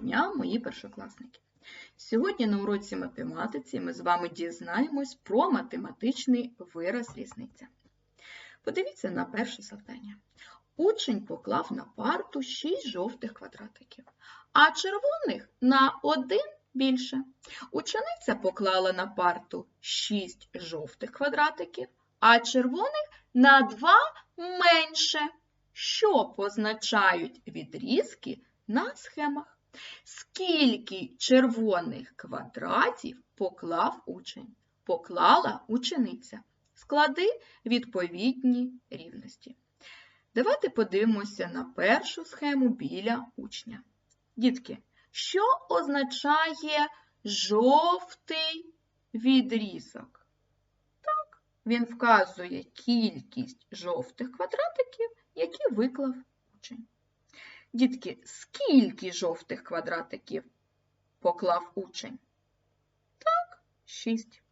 дня, мої першокласники! Сьогодні на уроці математиці ми з вами дізнаємось про математичний вираз різниця. Подивіться на перше завдання. Учень поклав на парту 6 жовтих квадратиків, а червоних на один більше. Учениця поклала на парту 6 жовтих квадратиків, а червоних на 2 менше, що позначають відрізки на схемах. Скільки червоних квадратів поклав учень? Поклала учениця. Склади відповідні рівності. Давайте подивимося на першу схему біля учня. Дітки, що означає жовтий відрізок? Так, він вказує кількість жовтих квадратиків, які виклав учень. Дітки, скільки жовтих квадратиків поклав учень? Так, шість.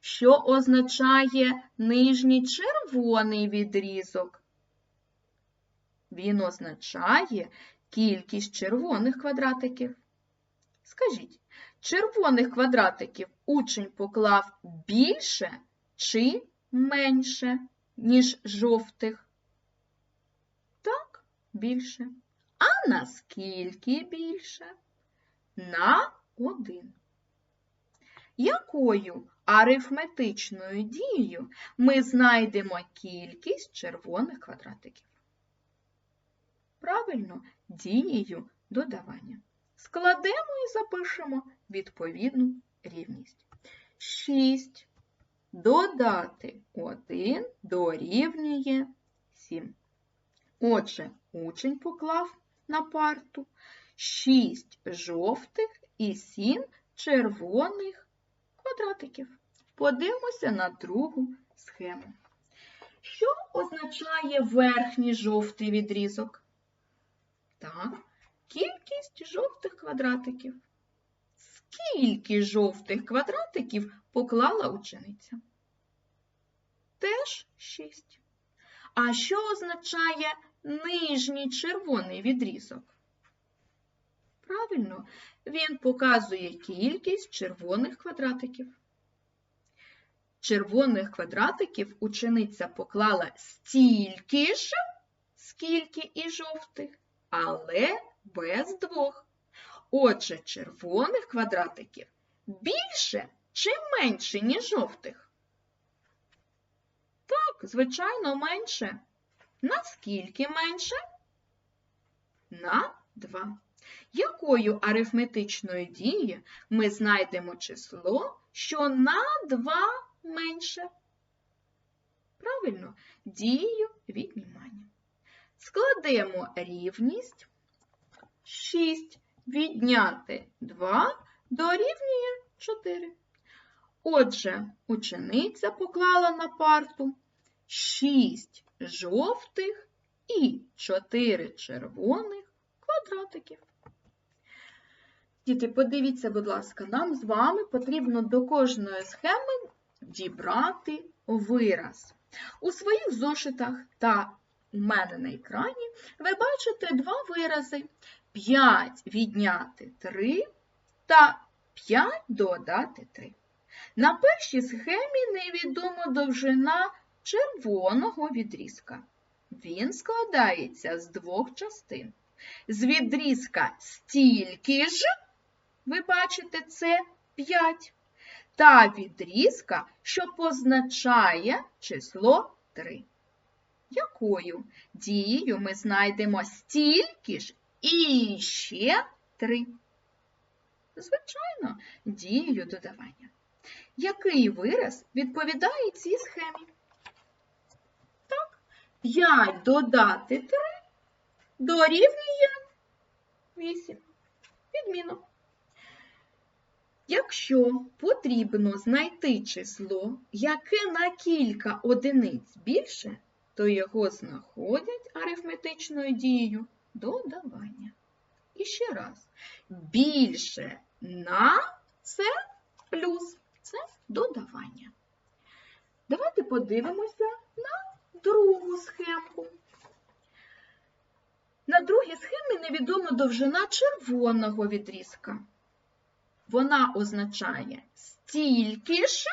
Що означає нижній червоний відрізок? Він означає кількість червоних квадратиків. Скажіть, червоних квадратиків учень поклав більше чи менше, ніж жовтих? Так, більше. А наскільки більше? На один. Якою арифметичною дією ми знайдемо кількість червоних квадратиків? Правильно, дією додавання. Складемо і запишемо відповідну рівність. 6 додати 1 дорівнює 7. Отже, учень поклав на парту 6 жовтих і 7 червоних квадратиків. Подивимося на другу схему. Що означає верхній жовтий відрізок? Так, кількість жовтих квадратиків. Скільки жовтих квадратиків поклала учениця? Теж 6. А що означає нижній червоний відрізок? Правильно, він показує кількість червоних квадратиків. Червоних квадратиків учениця поклала стільки ж, скільки і жовтих, але без двох. Отже, червоних квадратиків більше чи менше, ніж жовтих? Так, звичайно, менше. Наскільки менше? На 2. Якою арифметичною дією ми знайдемо число, що на 2 менше? Правильно, дією віднімання. Складемо рівність 6 відняти 2 дорівнює 4. Отже, учениця поклала на парту 6 жовтих і 4 червоних квадратиків. Діти, подивіться, будь ласка, нам з вами потрібно до кожної схеми дібрати вираз. У своїх зошитах та у мене на екрані ви бачите два вирази: 5 відняти 3 та 5 додати 3. На першій схемі невідома довжина червоного відрізка. Він складається з двох частин. З відрізка стільки ж, ви бачите, це 5, та відрізка, що позначає число 3. Якою дією ми знайдемо стільки ж і ще 3? Звичайно, дією додавання. Який вираз відповідає цій схемі? Так, 5 додати 3 дорівнює 8. Відміну. Якщо потрібно знайти число, яке на кілька одиниць більше, то його знаходять арифметичною дією додавання. І ще раз, більше на це плюс, це додавання. Давайте подивимося на другу схемку. На другій схемі невідома довжина червоного відрізка. Вона означає стільки ж,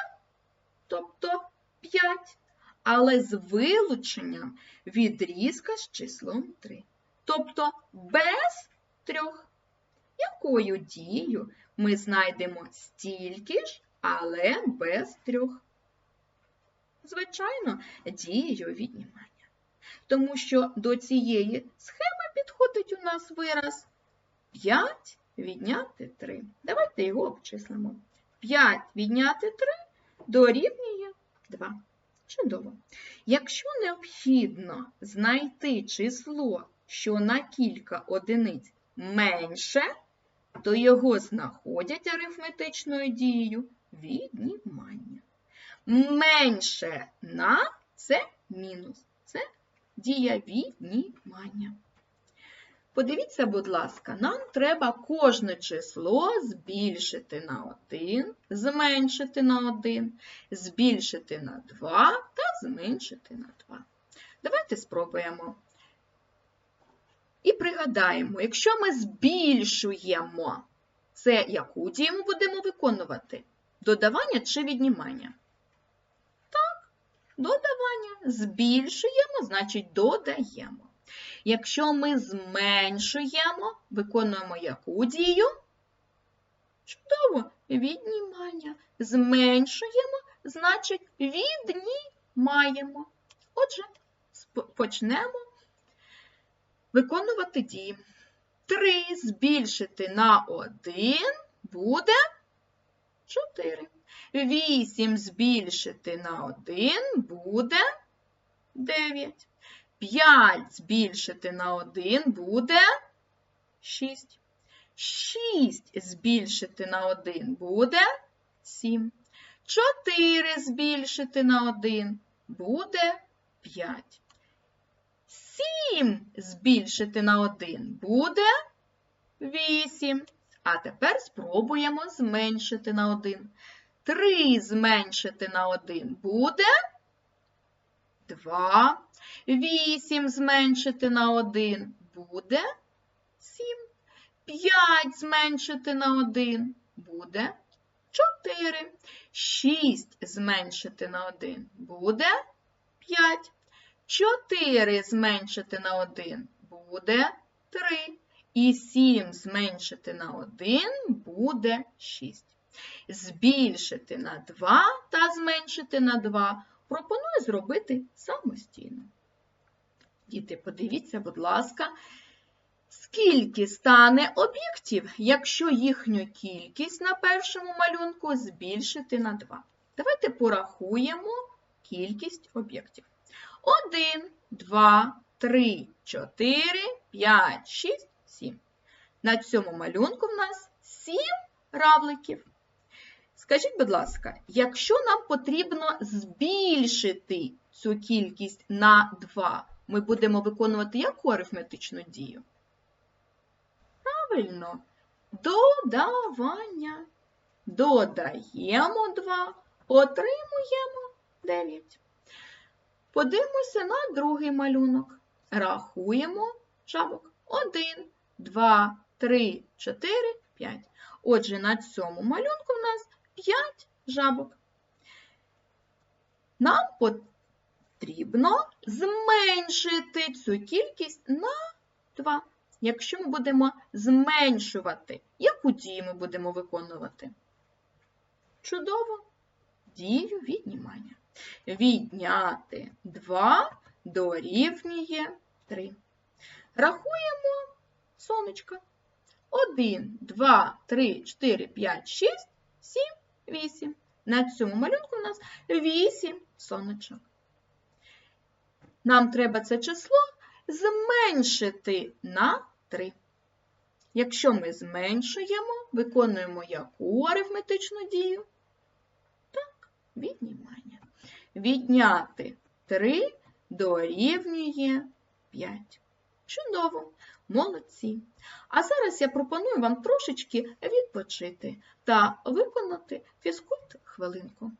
тобто 5, але з вилученням відрізка з числом 3. Тобто без трьох. Якою дією ми знайдемо стільки ж, але без трьох? Звичайно, дією віднімання. Тому що до цієї схеми підходить у нас вираз 5 відняти 3. Давайте його обчислимо. 5 відняти 3 дорівнює 2. Чудово. Якщо необхідно знайти число, що на кілька одиниць менше, то його знаходять арифметичною дією віднімання. Менше на це мінус. Це дія віднімання. Подивіться, будь ласка, нам треба кожне число збільшити на 1, зменшити на 1, збільшити на 2 та зменшити на 2. Давайте спробуємо. І пригадаємо, якщо ми збільшуємо, це яку дію ми будемо виконувати? Додавання чи віднімання? Додавання. Збільшуємо, значить додаємо. Якщо ми зменшуємо, виконуємо яку дію? Чудово, віднімання. Зменшуємо, значить віднімаємо. Отже, почнемо виконувати дії. 3 збільшити на 1 буде 4. 8 збільшити на 1 буде 9. 5 збільшити на 1 буде 6. 6 збільшити на 1 буде 7. 4 збільшити на 1 буде 5. 7 збільшити на 1 буде 8. А тепер спробуємо зменшити на 1. 3 зменшити на 1 буде 2. 8 зменшити на 1 буде 7. 5 зменшити на 1 буде 4. 6 зменшити на 1 буде 5. 4 зменшити на 1 буде 3. І 7 зменшити на 1 буде 6. Збільшити на 2 та зменшити на 2 пропоную зробити самостійно. Діти, подивіться, будь ласка, скільки стане об'єктів, якщо їхню кількість на першому малюнку збільшити на 2. Давайте порахуємо кількість об'єктів. 1, 2, 3, 4, 5, 6, 7. На цьому малюнку в нас 7 равликів. Скажіть, будь ласка, якщо нам потрібно збільшити цю кількість на 2, ми будемо виконувати яку арифметичну дію? Правильно, додавання. Додаємо 2, отримуємо 9. Подивимося на другий малюнок. Рахуємо жабок. 1, 2, 3, 4, 5. Отже, на цьому малюнку в нас 5 жабок. Нам потрібно зменшити цю кількість на 2. Якщо ми будемо зменшувати, яку дію ми будемо виконувати? Чудово! Дію віднімання. Відняти 2 дорівнює 3. Рахуємо сонечко. 1, 2, 3, 4, 5, 6, 7, 8. На цьому малюнку у нас 8 сонечок. Нам треба це число зменшити на 3. Якщо ми зменшуємо, виконуємо яку арифметичну дію? Так, віднімання. Відняти 3 дорівнює 5. Чудово, молодці. А зараз я пропоную вам трошечки відпочити та виконати фізкульт хвилинку.